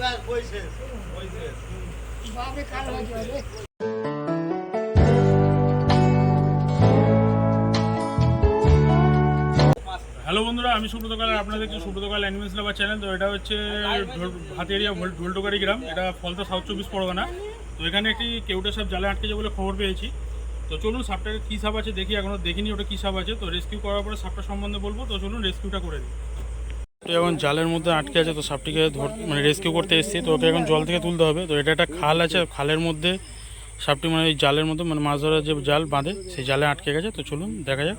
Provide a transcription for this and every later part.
কাল হ্যালো বন্ধুরা আমি সুব্রত কাল দেখছেন সুব্রত কাল অ্যানিমেলস লাভার চ্যানেল তো এটা হচ্ছে হাতিয়ারিয়া ঢোলটোকারি গ্রাম। এটা ফলতা সাউথ চব্বিশ পরগনা। তো এখানে একটি কেউটা সাপ জালে আটকেছে বলে খবর পেয়েছি। তো চলুন সাপটার কী সাপ আছে দেখি এখনও দেখিনি ওটা কী সাপ আছে। তো রেস্কিউ করার পরে সাপটা সম্বন্ধে বলব। তো চলুন রেস্কিউটা করে দিই। তো এখন জালের মধ্যে আটকে আছে তো সাপটিকে ধর মানে রেস্কিউ করতে এসেছি। তো ওকে এখন জল থেকে তুলতে হবে। তো এটা একটা খাল আছে খালের মধ্যে সাপটি মানে এই জালের মধ্যে মানে মাছ ধরার যে জাল বাঁধে সেই জালে আটকে গেছে। তো চলুন দেখা যাক।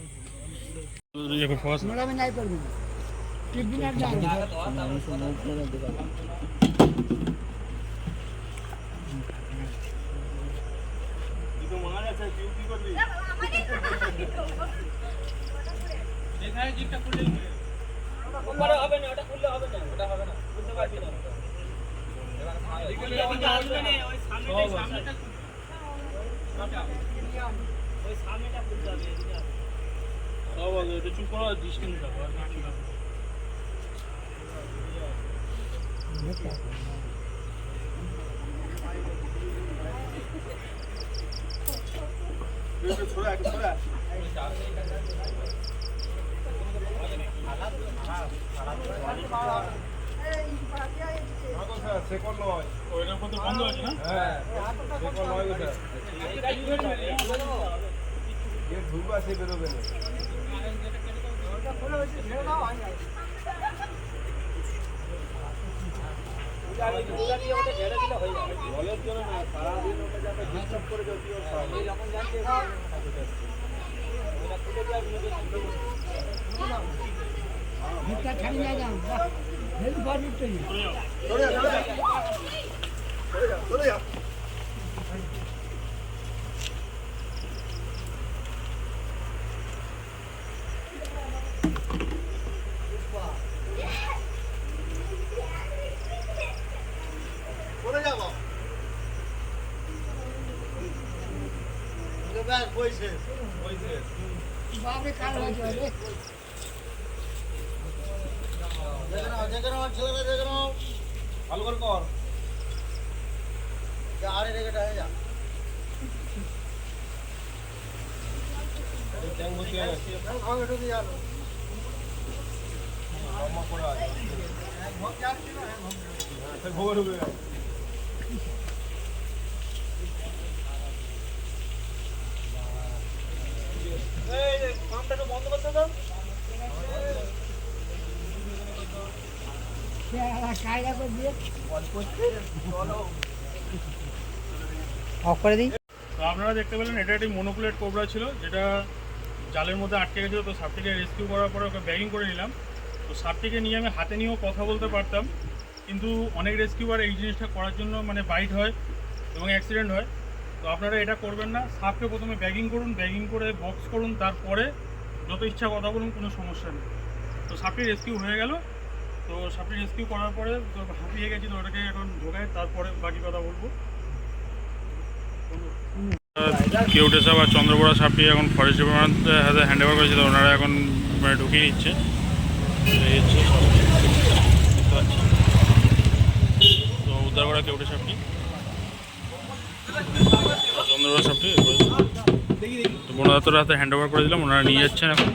ইয়ে করে focus মোড়া আমি নাই করবি না টিপবি না যাই চুপ করো ডিস্টেন্স রাখো আর কিছু না ওইটার মধ্যে বন্ধ আছে না ভিতটা ছাড়ি Bob, we can't wait for it. যাও নাও কাল দেখে নাও ভালো করে কর। ট্যাঙ্ক ভর্তি হয়ে গেছে গেল করে আছে হ্যাঁ, ভোগে ঢুকে গেছে তো আপনারা দেখতে পেলেন, এটা একটি মনোকুলেট কোবরা ছিল, যেটা জালের মধ্যে আটকে গেছিল, তো সাপটিকে রেস্কিউ করার পরে ওকে ব্যাগিং করে নিলাম। তো সাপটিকে নিয়ে আমি হাতে নিয়েও কথা বলতে পারতাম, কিন্তু অনেক রেস্কিউবার এই জিনিসটা করার জন্য মানে বাইট হয় এবং অ্যাক্সিডেন্ট হয়। তো আপনারা এটা করবেন না, সাপকে প্রথমে ব্যাগিং করুন ব্যাগিং করে বক্স করুন, তারপরে যত ইচ্ছা কথা বলুন, কোনো সমস্যা নেই। তো সাপটি রেস্কিউ হয়ে গেল তো সাপটি রেস্কিউ করার পরে হাঁপিয়ে গেছি তো ওটাকে এখন ঢোকায় তারপরে বাকি কথা বলব। কেউটে সাপ আর চন্দ্রপড়া সাপটি এখন ফরেস্ট ডিপার্টমেন্টের হাতে হ্যান্ড ওভার করেছিল ওনারা এখন মানে ঢুকিয়ে নিচ্ছে। তো উদ্ধার করা কেউটে সাপটি? আর চন্দ্রপড়া সাপটি? তো বনদপ্তরের হাতে হ্যান্ড ওভার করে দিলাম, ওনারা নিয়ে যাচ্ছেন এখন।